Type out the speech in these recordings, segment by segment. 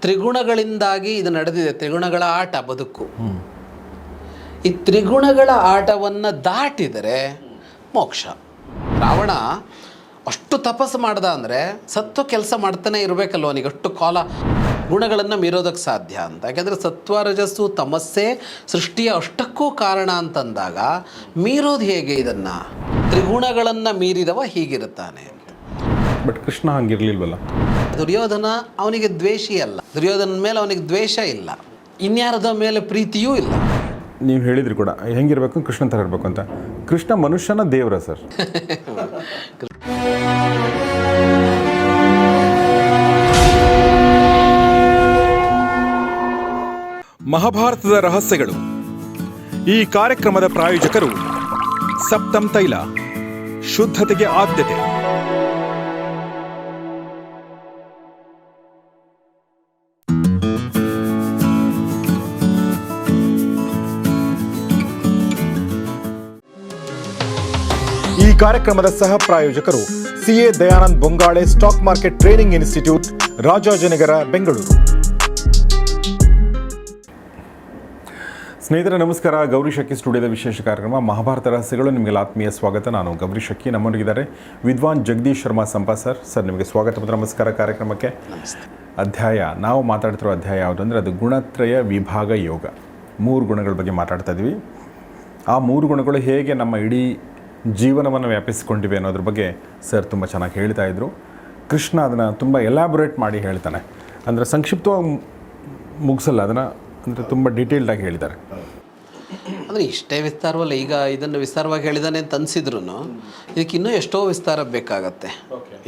ತ್ರಿಗುಣಗಳಿಂದಾಗಿ ಇದು ನಡೆದಿದೆ. ತ್ರಿಗುಣಗಳ ಆಟ ಬದುಕು. ಈ ತ್ರಿಗುಣಗಳ ಆಟವನ್ನು ದಾಟಿದರೆ ಮೋಕ್ಷ. ರಾವಣ ಅಷ್ಟು ತಪಸ್ಸು ಮಾಡ್ದ ಅಂದರೆ ಸತ್ವ ಕೆಲಸ ಮಾಡ್ತಾನೆ ಇರಬೇಕಲ್ವ ಅವನಿಗೆ? ಅಷ್ಟು ಕಾಲ ಗುಣಗಳನ್ನು ಮೀರೋದಕ್ಕೆ ಸಾಧ್ಯ ಅಂತ. ಯಾಕೆಂದರೆ ಸತ್ವರಜಸ್ಸು ತಮಸ್ಸೆ ಸೃಷ್ಟಿಯ ಅಷ್ಟಕ್ಕೂ ಕಾರಣ ಅಂತಂದಾಗ ಮೀರೋದು ಹೇಗೆ ಇದನ್ನು? ತ್ರಿಗುಣಗಳನ್ನು ಮೀರಿದವ ಹೀಗಿರುತ್ತಾನೆ. ಬಟ್ ಕೃಷ್ಣ ಹಂಗಿರ್ಲಿಲ್ವಲ್ಲ? ದುರ್ಯೋಧನ ಅವನಿಗೆ ದ್ವೇಷಿ ಅಲ್ಲ. ದುರ್ಯೋಧನ ಮೇಲೆ ಅವನಿಗೆ ದ್ವೇಷ ಇಲ್ಲ. ಇನ್ಯಾರದ ಮೇಲೆ ಪ್ರೀತಿಯೂ ಇಲ್ಲ. ನೀವು ಹೇಳಿದ್ರಿ ಕೂಡ ಹೆಂಗಿರ್ಬೇಕು ಕೃಷ್ಣ ಥರ ಇರಬೇಕು ಅಂತ. ಕೃಷ್ಣ ಮನುಷ್ಯನ ದೇವರ ಸರ್. ಮಹಾಭಾರತದ ರಹಸ್ಯಗಳು. ಈ ಕಾರ್ಯಕ್ರಮದ ಪ್ರಾಯೋಜಕರು ಸಪ್ತಂ ತೈಲ ಶುದ್ಧತೆಗೆ ಆದ್ಯತೆ. ಕಾರ್ಯಕ್ರಮದ ಸಹ ಪ್ರಾಯೋಜಕರು CA Dayanand Bongale stock market training institute Rajajinagar Bengaluru. ಸ್ನೇಹಿತರೆ ನಮಸ್ಕಾರ. ಗೌರಿ ಶಕ್ಕಿ ಸ್ಟುಡಿಯೋದ ವಿಶೇಷ ಕಾರ್ಯಕ್ರಮ ಮಹಾಭಾರತ ರಹಸ್ಯಗಳು. ನಿಮಗೆ ಆತ್ಮೀಯ ಸ್ವಾಗತ. ನಾನು ಗೌರಿ ಶಕ್ಕಿ ನಮ್ಮೊಂದಿಗಿದ್ದಾರೆ ವಿದ್ವಾನ್ ಜಗದೀಶ್ ಶರ್ಮಾ ಸಂಪಾ ಸರ್. ಸರ್ ನಿಮಗೆ ಸ್ವಾಗತ ಮತ್ತು ನಮಸ್ಕಾರ ಕಾರ್ಯಕ್ರಮಕ್ಕೆ. ಅಧ್ಯಾಯ. ನಾವು ಮಾತಾಡ್ತಿರೋ ಅಧ್ಯಾಯ ಯಾವುದು ಅಂದರೆ ಅದು ಗುಣತ್ರಯ ವಿಭಾಗ ಯೋಗ. ಮೂರು ಗುಣಗಳ ಬಗ್ಗೆ ಮಾತಾಡ್ತಾ ಇದ್ವಿ. ಆ ಮೂರು ಗುಣಗಳು ಹೇಗೆ ನಮ್ಮ ಇಡೀ ಜೀವನವನ್ನು ವ್ಯಾಪಿಸಿಕೊಂಡಿವೆ ಅನ್ನೋದ್ರ ಬಗ್ಗೆ ಸರ್ ತುಂಬ ಚೆನ್ನಾಗಿ ಹೇಳ್ತಾ ಇದ್ರು. ಕೃಷ್ಣ ಅದನ್ನು ತುಂಬ ಎಲಾಬೊರೇಟ್ ಮಾಡಿ ಹೇಳ್ತಾನೆ. ಅಂದರೆ ಸಂಕ್ಷಿಪ್ತವಾಗಿ ಮುಗಿಸಲ್ಲ ಅದನ್ನು ಅಂದರೆ ತುಂಬ ಡೀಟೇಲ್ಡಾಗಿ ಹೇಳಿದ್ದಾರೆ. ಅಂದರೆ ಇಷ್ಟೇ ವಿಸ್ತಾರವಲ್ಲ ಈಗ ಇದನ್ನು ವಿಸ್ತಾರವಾಗಿ ಹೇಳಿದಾನೆ ಅಂತ ಅನಿಸಿದ್ರು ಇದಕ್ಕೆ ಇನ್ನೂ ಎಷ್ಟೋ ವಿಸ್ತಾರ ಬೇಕಾಗತ್ತೆ.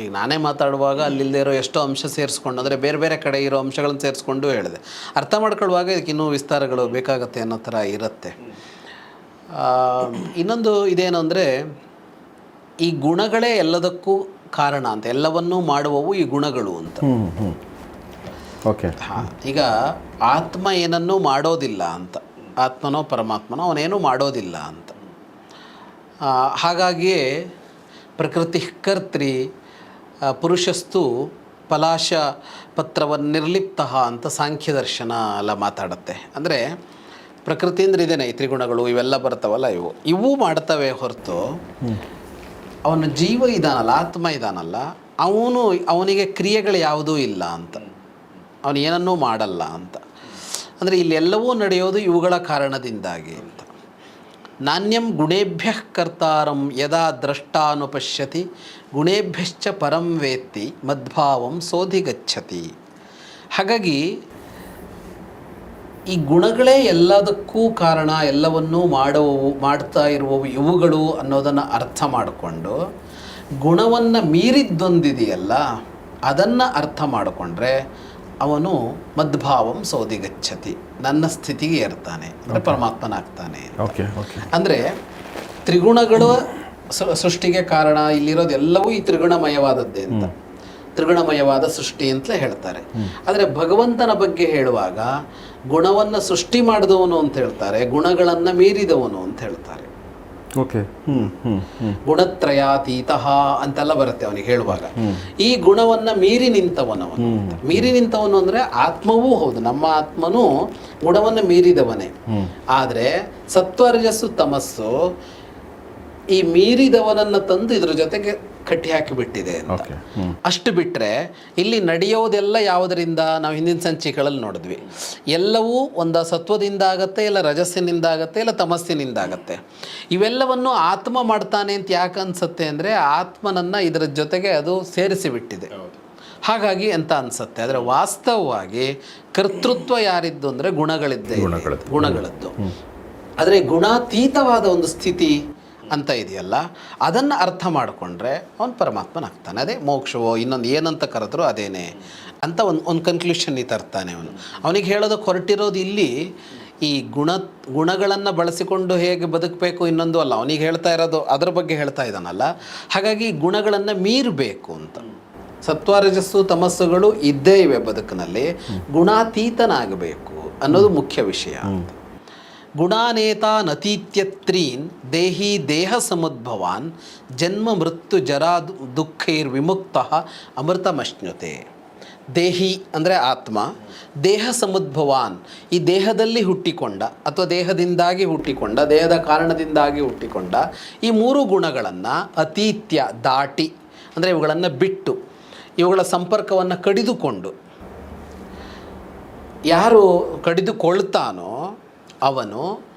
ಈಗ ನಾನೇ ಮಾತಾಡುವಾಗ ಅಲ್ಲಿಲ್ಲದೆ ಇರೋ ಎಷ್ಟೋ ಅಂಶ ಸೇರಿಸ್ಕೊಂಡು ಅಂದರೆ ಬೇರೆ ಬೇರೆ ಕಡೆ ಇರೋ ಅಂಶಗಳನ್ನು ಸೇರಿಸ್ಕೊಂಡು ಹೇಳಿದೆ. ಅರ್ಥ ಮಾಡ್ಕೊಳ್ಳುವಾಗ ಇದಕ್ಕೆ ಇನ್ನೂ ವಿಸ್ತಾರಗಳು ಬೇಕಾಗತ್ತೆ ಅನ್ನೋ ಥರ ಇರುತ್ತೆ. ಇನ್ನೊಂದು ಇದೇನು ಅಂದರೆ ಈ ಗುಣಗಳೇ ಎಲ್ಲದಕ್ಕೂ ಕಾರಣ ಅಂತ ಎಲ್ಲವನ್ನೂ ಮಾಡುವವು ಈ ಗುಣಗಳು ಅಂತ. ಓಕೆ. ಹಾ, ಈಗ ಆತ್ಮ ಏನನ್ನೂ ಮಾಡೋದಿಲ್ಲ ಅಂತ ಆತ್ಮನೋ ಪರಮಾತ್ಮನೋ ಅವನೇನೂ ಮಾಡೋದಿಲ್ಲ ಅಂತ. ಹಾಗಾಗಿಯೇ ಪ್ರಕೃತಿ ಕರ್ತ್ರಿ ಪುರುಷಸ್ತು ಪಲಾಶ ಪತ್ರವನ್ನು ನಿರ್ಲಿಪ್ತ ಅಂತ ಸಾಂಖ್ಯ ದರ್ಶನ ಎಲ್ಲ ಮಾತಾಡುತ್ತೆ. ಅಂದರೆ ಪ್ರಕೃತಿ ಅಂದ್ರೆ ಇದೇನೆ, ಈ ತ್ರಿಗುಣಗಳು ಇವೆಲ್ಲ ಬರ್ತಾವಲ್ಲ ಇವು. ಇವು ಮಾಡ್ತವೆ ಹೊರತು ಅವನ ಜೀವ ಇದಾನಲ್ಲ, ಆತ್ಮ ಇದಾನಲ್ಲ, ಅವನು ಅವನಿಗೆ ಕ್ರಿಯೆಗಳು ಯಾವುದೂ ಇಲ್ಲ ಅಂತ. ಅವನು ಏನನ್ನೂ ಮಾಡಲ್ಲ ಅಂತ. ಅಂದರೆ ಇಲ್ಲೆಲ್ಲವೂ ನಡೆಯೋದು ಇವುಗಳ ಕಾರಣದಿಂದಾಗಿ ಅಂತ. ನಾಣ್ಯಂ ಗುಣೇಭ್ಯ ಕರ್ತಾರಂ ಯದಾ ದ್ರಷ್ಟಾನುಪಶ್ಯತಿ, ಗುಣೇಭ್ಯಶ್ಚ ಪರಂ ವೇತ್ತಿ ಮದ್ಭಾವಂ ಸೋಧಿಗಚ್ಚತಿ ಹಾಗಾಗಿ ಈ ಗುಣಗಳೇ ಎಲ್ಲದಕ್ಕೂ ಕಾರಣ ಎಲ್ಲವನ್ನೂ ಮಾಡುವವು ಮಾಡ್ತಾ ಇರುವವು ಇವುಗಳು ಅನ್ನೋದನ್ನು ಅರ್ಥ ಮಾಡಿಕೊಂಡು ಗುಣವನ್ನು ಮೀರಿದ್ದೊಂದಿದೆಯಲ್ಲ ಅದನ್ನು ಅರ್ಥ ಮಾಡಿಕೊಂಡ್ರೆ ಅವನು ಮದ್ಭಾವಂ ಸೋದಿಗಚ್ಚತಿ ನನ್ನ ಸ್ಥಿತಿಗೆ ಇರ್ತಾನೆ ಅಂದರೆ ಪರಮಾತ್ಮನಾಗ್ತಾನೆ ಓಕೆ ಓಕೆ ಅಂದರೆ ತ್ರಿಗುಣಗಳು ಸೃಷ್ಟಿಗೆ ಕಾರಣ ಇಲ್ಲಿರೋದೆಲ್ಲವೂ ಈ ತ್ರಿಗುಣಮಯವಾದದ್ದೇ ಅಂತ. ತ್ರಿಗುಣಮಯವಾದ ಸೃಷ್ಟಿ ಅಂತಲೇ ಹೇಳ್ತಾರೆ. ಆದರೆ ಭಗವಂತನ ಬಗ್ಗೆ ಹೇಳುವಾಗ ಗುಣವನ್ನು ಸೃಷ್ಟಿ ಮಾಡಿದವನು ಅಂತ ಹೇಳ್ತಾರೆ ಗುಣಗಳನ್ನು ಮೀರಿದವನು ಅಂತ ಹೇಳ್ತಾರೆ. ಓಕೆ. ಗುಣತ್ರಯಾತೀತ ಅಂತೆಲ್ಲ ಬರುತ್ತೆ ಅವನಿಗೆ ಹೇಳುವಾಗ. ಈ ಗುಣವನ್ನ ಮೀರಿ ನಿಂತವನವನು. ಮೀರಿ ನಿಂತವನು ಅಂದ್ರೆ ಆತ್ಮವೂ ಹೌದು ನಮ್ಮ ಆತ್ಮನೂ ಗುಣವನ್ನು ಮೀರಿದವನೇ. ಆದರೆ ಸತ್ವರಜಸ್ಸು ತಮಸ್ಸು ಈ ಮೀರಿದವನನ್ನ ತಂದು ಇದ್ರ ಜೊತೆಗೆ ಕಟ್ಟಿ ಹಾಕಿಬಿಟ್ಟಿದೆ ಅಂತ ಅಷ್ಟು ಬಿಟ್ಟರೆ ಇಲ್ಲಿ ನಡೆಯೋದೆಲ್ಲ ಯಾವುದರಿಂದ? ನಾವು ಹಿಂದಿನ ಸಂಚಿಕೆಗಳಲ್ಲಿ ನೋಡಿದ್ವಿ. ಎಲ್ಲವೂ ಒಂದು ಸತ್ವದಿಂದ ಆಗತ್ತೆ ಇಲ್ಲ ರಜಸ್ಸಿನಿಂದ ಆಗತ್ತೆ ಇಲ್ಲ ತಮಸ್ಸಿನಿಂದ ಆಗತ್ತೆ. ಇವೆಲ್ಲವನ್ನು ಆತ್ಮ ಮಾಡ್ತಾನೆ ಅಂತ ಯಾಕೆ ಅನ್ಸುತ್ತೆ ಅಂದರೆ ಆತ್ಮನನ್ನು ಇದರ ಜೊತೆಗೆ ಅದು ಸೇರಿಸಿಬಿಟ್ಟಿದೆ. ಹಾಗಾಗಿ ಅಂತ ಅನ್ಸುತ್ತೆ ಆದರೆ ವಾಸ್ತವವಾಗಿ ಕರ್ತೃತ್ವ ಯಾರಿದ್ದು ಅಂದರೆ ಗುಣಗಳಿದ್ದೇ ಗುಣಗಳದ್ದು. ಗುಣಗಳದ್ದು. ಆದರೆ ಗುಣಾತೀತವಾದ ಒಂದು ಸ್ಥಿತಿ ಅಂತ ಇದೆಯಲ್ಲ, ಅದನ್ನು ಅರ್ಥ ಮಾಡಿಕೊಂಡ್ರೆ ಅವನು ಪರಮಾತ್ಮನಾಗ್ತಾನೆ. ಅದೇ ಮೋಕ್ಷವೋ, ಇನ್ನೊಂದು ಏನಂತ ಕರೆದ್ರು ಅದೇನೇ ಅಂತ ಒಂದು ಒಂದು ಕನ್ಕ್ಲೂಷನ್ ಈ ತರ್ತಾನೆ ಅವನು. ಅವನಿಗೆ ಹೇಳೋದಕ್ಕೆ ಹೊರಟಿರೋದು ಇಲ್ಲಿ ಈ ಗುಣ, ಗುಣಗಳನ್ನು ಬಳಸಿಕೊಂಡು ಹೇಗೆ ಬದುಕಬೇಕು ಇನ್ನೊಂದು ಅಲ್ಲ. ಅವನಿಗೆ ಹೇಳ್ತಾ ಇರೋದು ಅದ್ರ ಬಗ್ಗೆ ಹೇಳ್ತಾ ಇದ್ದಾನಲ್ಲ. ಹಾಗಾಗಿ ಗುಣಗಳನ್ನು ಮೀರಬೇಕು ಅಂತ. ಸತ್ವರಜಸ್ಸು ತಮಸ್ಸುಗಳು ಇದ್ದೇ ಇವೆ ಬದುಕಿನಲ್ಲಿ. ಗುಣಾತೀತನಾಗಬೇಕು ಅನ್ನೋದು ಮುಖ್ಯ ವಿಷಯ ಗುಣಾನೇತಾ ನತೀತ್ಯತ್ರೀನ್ ದೇಹಿ ದೇಹ ಸಮದ್ಭವಾನ್ ಜನ್ಮ ಮೃತ್ಯು ಜರಾ ದುಃಖೈರ್ ವಿಮುಕ್ತ ಅಮೃತಮಶ್ನುತೆ ದೇಹಿ ಅಂದರೆ ಆತ್ಮ ದೇಹ ಸಮದ್ಭವಾನ್ ಈ ದೇಹದಲ್ಲಿ ಹುಟ್ಟಿಕೊಂಡ ಅಥವಾ ದೇಹದಿಂದಾಗಿ ಹುಟ್ಟಿಕೊಂಡ, ದೇಹದ ಕಾರಣದಿಂದಾಗಿ ಹುಟ್ಟಿಕೊಂಡ ಈ ಮೂರು ಗುಣಗಳನ್ನು ಅತೀತ್ಯ, ದಾಟಿ ಅಂದರೆ ಇವುಗಳನ್ನು ಬಿಟ್ಟು ಇವುಗಳ ಸಂಪರ್ಕವನ್ನು ಕಡಿದುಕೊಂಡು ಯಾರು ಕಡಿದುಕೊಳ್ತಾನೋ ಅವನು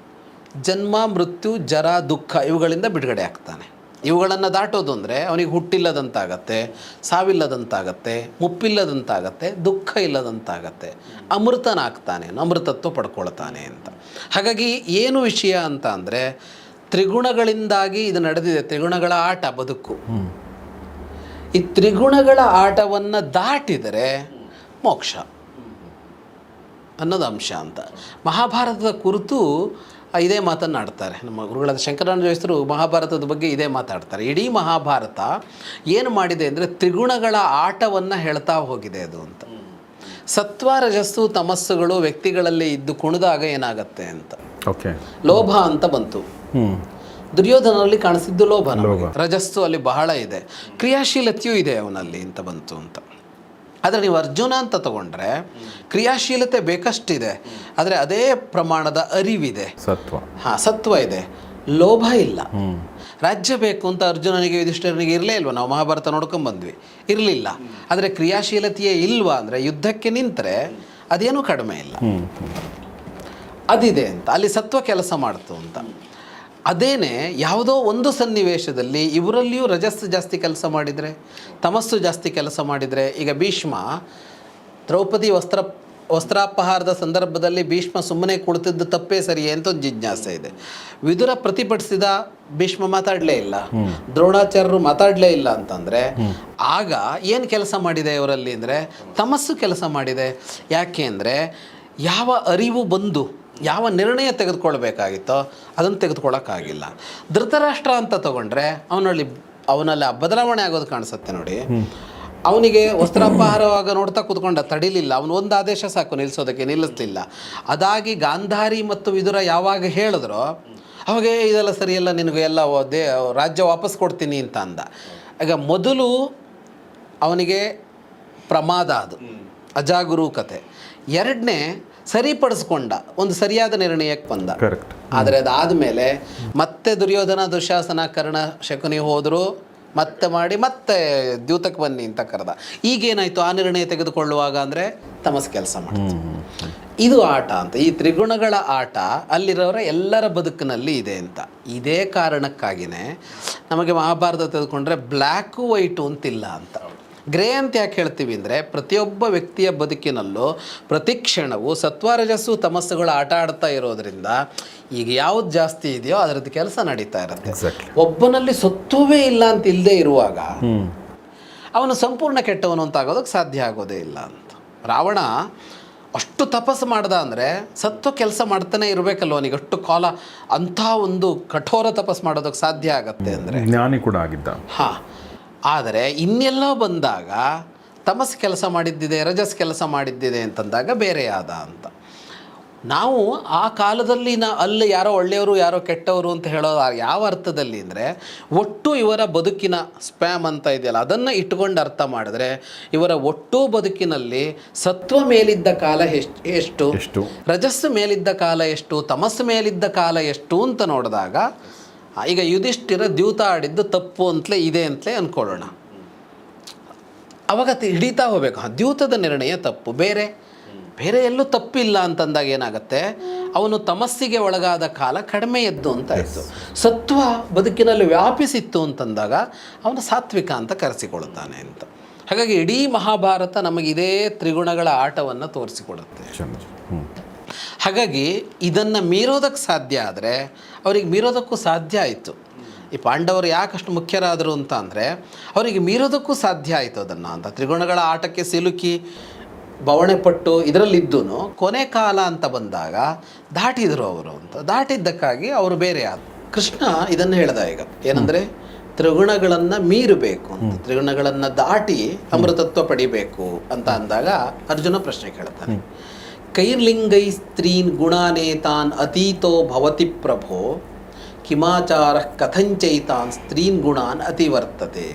ಜನ್ಮ, ಮೃತ್ಯು, ಜರ, ದುಃಖ ಇವುಗಳಿಂದ ಬಿಡುಗಡೆ ಆಗ್ತಾನೆ. ಇವುಗಳನ್ನು ದಾಟೋದು ಅಂದರೆ ಅವನಿಗೆ ಹುಟ್ಟಿಲ್ಲದಂತಾಗತ್ತೆ, ಸಾವಿಲ್ಲದಂತಾಗತ್ತೆ, ಮುಪ್ಪಿಲ್ಲದಂತಾಗತ್ತೆ, ದುಃಖ ಇಲ್ಲದಂತಾಗತ್ತೆ. ಅಮೃತನಾಗ್ತಾನೆ ಅಮೃತತ್ವ ಪಡ್ಕೊಳ್ತಾನೆ ಅಂತ. ಹಾಗಾಗಿ ಏನು ವಿಷಯ ಅಂತ ಅಂದರೆ ತ್ರಿಗುಣಗಳಿಂದಾಗಿ ಇದು ನಡೆದಿದೆ. ತ್ರಿಗುಣಗಳ ಆಟ, ಬದುಕು. ಈ ತ್ರಿಗುಣಗಳ ಆಟವನ್ನು ದಾಟಿದರೆ ಮೋಕ್ಷ. ಅನ್ನೋದು ಅಂಶ ಅಂತ. ಮಹಾಭಾರತದ ಕುರಿತು ಇದೇ ಮಾತನ್ನು ಆಡ್ತಾರೆ. ನಮ್ಮ ಗುರುಗಳಾದ ಶಂಕರಾನ ಜೋಯಿಸರು ಮಹಾಭಾರತದ ಬಗ್ಗೆ ಇದೇ ಮಾತಾಡ್ತಾರೆ. ಇಡೀ ಮಹಾಭಾರತ ಏನು ಮಾಡಿದೆ ಅಂದರೆ ತ್ರಿಗುಣಗಳ ಆಟವನ್ನು ಹೇಳ್ತಾ ಹೋಗಿದೆ ಅದು ಅಂತ. ಸತ್ವ ರಜಸ್ಸು ತಮಸ್ಸುಗಳು ವ್ಯಕ್ತಿಗಳಲ್ಲಿ ಇದ್ದು ಕುಣಿದಾಗ ಏನಾಗುತ್ತೆ ಅಂತ. ಓಕೆ. ಲೋಭ ಅಂತ ಬಂತು. ದುರ್ಯೋಧನಲ್ಲಿ ಕಾಣಿಸಿದ್ದು ಲೋಭ. ರಜಸ್ಸು ಅಲ್ಲಿ ಬಹಳ ಇದೆ. ಕ್ರಿಯಾಶೀಲತೆಯೂ ಇದೆ ಅವನಲ್ಲಿ ಅಂತ ಬಂತು ಅಂತ. ಆದರೆ ನೀವು ಅರ್ಜುನ ಅಂತ ತಗೊಂಡ್ರೆ ಕ್ರಿಯಾಶೀಲತೆ ಬೇಕಷ್ಟಿದೆ. ಆದರೆ ಅದೇ ಪ್ರಮಾಣದ ಅರಿವಿದೆ. ಸತ್ವ. ಹಾಂ ಸತ್ವ ಇದೆ. ಲೋಭ ಇಲ್ಲ. ರಾಜ್ಯ ಬೇಕು ಅಂತ ಅರ್ಜುನನಿಗೆ ಯುಧಿಷ್ಠಿರನಿಗೆ ಇರಲೇ ಇಲ್ವಾ? ನಾವು ಮಹಾಭಾರತ ನೋಡ್ಕೊಂಡ್ಬಂದ್ವಿ ಇರಲಿಲ್ಲ. ಆದರೆ ಕ್ರಿಯಾಶೀಲತೆಯೇ ಇಲ್ವಾ ಅಂದರೆ ಯುದ್ಧಕ್ಕೆ ನಿಂತರೆ ಅದೇನೂ ಕಡಿಮೆ ಇಲ್ಲ. ಅದಿದೆ ಅಂತ. ಅಲ್ಲಿ ಸತ್ವ ಕೆಲಸ ಮಾಡ್ತು ಅಂತ. ಅದೇನೆ ಯಾವುದೋ ಒಂದು ಸನ್ನಿವೇಶದಲ್ಲಿ ಇವರಲ್ಲಿಯೂ ರಜಸ್ಸು ಜಾಸ್ತಿ ಕೆಲಸ ಮಾಡಿದರೆ ತಮಸ್ಸು ಜಾಸ್ತಿ ಕೆಲಸ ಮಾಡಿದರೆ ಈಗ ಭೀಷ್ಮ ದ್ರೌಪದಿ ವಸ್ತ್ರ ವಸ್ತ್ರಾಪಹಾರದ ಸಂದರ್ಭದಲ್ಲಿ ಭೀಷ್ಮ ಸುಮ್ಮನೆ ಕುಳಿತಿದ್ದು ತಪ್ಪೇ ಸರಿಯೇ ಅಂತ ಒಂದು ಜಿಜ್ಞಾಸೆ ಇದೆ. ವಿದುರ ಪ್ರತಿಭಟಿಸಿದ ಭೀಷ್ಮ ಮಾತಾಡಲೇ ಇಲ್ಲ. ದ್ರೋಣಾಚಾರ್ಯರು ಮಾತಾಡಲೇ ಇಲ್ಲ ಅಂತಂದರೆ ಆಗ ಏನು ಕೆಲಸ ಮಾಡಿದೆ ಇವರಲ್ಲಿ ಅಂದರೆ ತಮಸ್ಸು ಕೆಲಸ ಮಾಡಿದೆ. ಯಾಕೆ ಅಂದರೆ ಯಾವ ಅರಿವು ಬಂದು ಯಾವ ನಿರ್ಣಯ ತೆಗೆದುಕೊಳ್ಬೇಕಾಗಿತ್ತೋ ಅದನ್ನು ತೆಗೆದುಕೊಳ್ಳೋಕ್ಕಾಗಿಲ್ಲ. ಧೃತರಾಷ್ಟ್ರ ಅಂತ ತಗೊಂಡ್ರೆ ಅವನಲ್ಲಿ ಅವನಲ್ಲಿ ಆ ಬದಲಾವಣೆ ಆಗೋದು ಕಾಣಿಸುತ್ತೆ ನೋಡಿ. ಅವನಿಗೆ ವಸ್ತ್ರಾಪಹಾರವಾಗ ನೋಡ್ತಾ ಕೂತ್ಕೊಂಡ ತಡಿಲಿಲ್ಲ. ಅವನು ಒಂದು ಆದೇಶ ಸಾಕು ನಿಲ್ಲಿಸೋದಕ್ಕೆ ನಿಲ್ಲಿಸ್ಲಿಲ್ಲ. ಅದಾಗಿ ಗಾಂಧಾರಿ ಮತ್ತು ವಿದುರ ಯಾವಾಗ ಹೇಳಿದ್ರು ಅವಾಗೇ ಇದೆಲ್ಲ ಸರಿಯಲ್ಲ ನಿನಗೆ ಎಲ್ಲ ದೇ ರಾಜ್ಯ ವಾಪಸ್ ಕೊಡ್ತೀನಿ ಅಂತ ಅಂದ. ಈಗ ಮೊದಲು ಅವನಿಗೆ ಪ್ರಮಾದ ಅದು ಅಜಾಗರೂಕತೆ. ಎರಡನೇ ಸರಿಪಡಿಸ್ಕೊಂಡ ಒಂದು ಸರಿಯಾದ ನಿರ್ಣಯಕ್ಕೆ ಬಂದ. ಕರೆಕ್ಟ್ ಆದರೆ ಅದಾದಮೇಲೆ ಮತ್ತೆ ದುರ್ಯೋಧನ ದುಶಾಸನ ಕರ್ಣ ಶಕುನಿ ಹೋದರು ಮತ್ತೆ ಮಾಡಿ ಮತ್ತೆ ದ್ಯೂತಕ್ಕೆ ಬನ್ನಿ ಅಂತ ಕರೆದ. ಈಗೇನಾಯಿತು? ಆ ನಿರ್ಣಯ ತೆಗೆದುಕೊಳ್ಳುವಾಗ ಅಂದರೆ ತಮಸ್ ಕೆಲಸ ಮಾಡ್ತು ಇದು ಆಟ ಅಂತ. ಈ ತ್ರಿಗುಣಗಳ ಆಟ ಅಲ್ಲಿರೋರ ಎಲ್ಲರ ಬದುಕಿನಲ್ಲಿ ಇದೆ ಅಂತ. ಇದೇ ಕಾರಣಕ್ಕಾಗಿಯೇ ನಮಗೆ ಮಹಾಭಾರತ ತೆಗೆದುಕೊಂಡ್ರೆ ಬ್ಲ್ಯಾಕು ವೈಟು ಅಂತಿಲ್ಲ ಅಂತ. ಗ್ರೇ ಅಂತ ಯಾಕೆ ಹೇಳ್ತೀವಿ ಅಂದರೆ ಪ್ರತಿಯೊಬ್ಬ ವ್ಯಕ್ತಿಯ ಬದುಕಿನಲ್ಲೂ ಪ್ರತಿ ಕ್ಷಣವು ಸತ್ವರಜಸ್ಸು ತಮಸ್ಸುಗಳು ಆಟ ಆಡ್ತಾ ಇರೋದ್ರಿಂದ ಈಗ ಯಾವ್ದು ಜಾಸ್ತಿ ಇದೆಯೋ ಅದರದ್ದು ಕೆಲಸ ನಡೀತಾ ಇರುತ್ತೆ. ಒಬ್ಬನಲ್ಲಿ ಸತ್ವವೇ ಇಲ್ಲ ಅಂತ ಇಲ್ಲದೆ ಇರುವಾಗ ಅವನು ಸಂಪೂರ್ಣ ಕೆಟ್ಟವನು ಅಂತ ಆಗೋದಕ್ಕೆ ಸಾಧ್ಯ ಆಗೋದೇ ಇಲ್ಲ ಅಂತ. ರಾವಣ ಅಷ್ಟು ತಪಸ್ಸು ಮಾಡ್ದ ಅಂದರೆ ಸತ್ತು ಕೆಲಸ ಮಾಡ್ತಾನೆ ಇರಬೇಕಲ್ಲ ಅವನಿಗೆ? ಅಷ್ಟು ಕಾಲ ಅಂಥ ಒಂದು ಕಠೋರ ತಪಸ್ಸು ಮಾಡೋದಕ್ಕೆ ಸಾಧ್ಯ ಆಗತ್ತೆ ಅಂದರೆ. ಜ್ಞಾನಿ ಕೂಡ ಆಗಿದ್ದ. ಹಾಂ. ಆದರೆ ಇನ್ನೆಲ್ಲ ಬಂದಾಗ ತಮಸ್ ಕೆಲಸ ಮಾಡಿದ್ದಿದೆ ರಜಸ್ ಕೆಲಸ ಮಾಡಿದ್ದಿದೆ ಅಂತಂದಾಗ ಬೇರೆಯಾದ ಅಂತ. ನಾವು ಆ ಕಾಲದಲ್ಲಿ ನಾ ಅಲ್ಲಿ ಯಾರೋ ಒಳ್ಳೆಯವರು ಯಾರೋ ಕೆಟ್ಟವರು ಅಂತ ಹೇಳೋ ಯಾವ ಅರ್ಥದಲ್ಲಿ ಅಂದರೆ ಒಟ್ಟು ಇವರ ಬದುಕಿನ ಸ್ಪ್ಯಾಮ್ ಅಂತ ಇದೆಯಲ್ಲ ಅದನ್ನು ಇಟ್ಕೊಂಡು ಅರ್ಥ ಮಾಡಿದ್ರೆ ಇವರ ಒಟ್ಟು ಬದುಕಿನಲ್ಲಿ ಸತ್ವ ಮೇಲಿದ್ದ ಕಾಲ ಎಷ್ಟು ಎಷ್ಟು? ರಜಸ್ಸು ಮೇಲಿದ್ದ ಕಾಲ ಎಷ್ಟು? ತಮಸ್ಸು ಮೇಲಿದ್ದ ಕಾಲ ಎಷ್ಟು ಅಂತ ನೋಡಿದಾಗ ಈಗ ಯುಧಿಷ್ಠಿರ ದ್ಯೂತ ಆಡಿದ್ದು ತಪ್ಪು ಅಂತಲೇ ಇದೆ ಅಂತಲೇ ಅಂದ್ಕೊಳ್ಳೋಣ ಅವಾಗ ಹಿಡಿತಾ ಹೋಗ್ಬೇಕು. ಹಾಂ ದ್ಯೂತದ ನಿರ್ಣಯ ತಪ್ಪು. ಬೇರೆ ಬೇರೆ ಎಲ್ಲೂ ತಪ್ಪಿಲ್ಲ ಅಂತಂದಾಗ ಏನಾಗುತ್ತೆ? ಅವನು ತಮಸ್ಸಿಗೆ ಒಳಗಾದ ಕಾಲ ಕಡಿಮೆ ಎದ್ದು ಅಂತ ಇತ್ತು. ಸತ್ವ ಬದುಕಿನಲ್ಲಿ ವ್ಯಾಪಿಸಿತ್ತು ಅಂತಂದಾಗ ಅವನು ಸಾತ್ವಿಕ ಅಂತ ಕರೆಸಿಕೊಳ್ಳುತ್ತಾನೆ ಅಂತ. ಹಾಗಾಗಿ ಇಡೀ ಮಹಾಭಾರತ ನಮಗೆ ಇದೇ ತ್ರಿಗುಣಗಳ ಆಟವನ್ನು ತೋರಿಸಿಕೊಡುತ್ತೆ. ಹಾಗಾಗಿ ಇದನ್ನು ಮೀರೋದಕ್ಕೆ ಸಾಧ್ಯ ಆದರೆ ಅವರಿಗೆ ಮೀರೋದಕ್ಕೂ ಸಾಧ್ಯ ಆಯಿತು. ಈ ಪಾಂಡವರು ಯಾಕಷ್ಟು ಮುಖ್ಯರಾದರು ಅಂತ ಅಂದರೆ ಅವರಿಗೆ ಮೀರೋದಕ್ಕೂ ಸಾಧ್ಯ ಆಯಿತು ಅದನ್ನು ಅಂತ. ತ್ರಿಗುಣಗಳ ಆಟಕ್ಕೆ ಸಿಲುಕಿ ಬವಣೆ ಪಟ್ಟು ಇದರಲ್ಲಿದ್ದೂ ಕೊನೆ ಕಾಲ ಅಂತ ಬಂದಾಗ ದಾಟಿದರು ಅವರು ಅಂತ. ದಾಟಿದ್ದಕ್ಕಾಗಿ ಅವರು ಬೇರೆ ಆದ. ಕೃಷ್ಣ ಇದನ್ನು ಹೇಳ್ದ ಈಗ ಏನಂದರೆ ತ್ರಿಗುಣಗಳನ್ನು ಮೀರಬೇಕು ಅಂತ. ತ್ರಿಗುಣಗಳನ್ನು ದಾಟಿ ಅಮೃತತ್ವ ಪಡಿಬೇಕು ಅಂತ ಅಂದಾಗ ಅರ್ಜುನ ಪ್ರಶ್ನೆ ಕೇಳ್ತಾನೆ. ಕೈರ್ಲಿಂಗೈ ಸ್ತ್ರೀನ್ ಗುಣಾನೇತಾನ್ ಅತೀತೋ ಭವತಿ ಪ್ರಭೋ ಕಿಮಾಚಾರ ಕಥಂಚೈತಾನ್ ಸ್ತ್ರೀನ್ ಗುಣಾನ್ ಅತಿವರ್ತತೆ.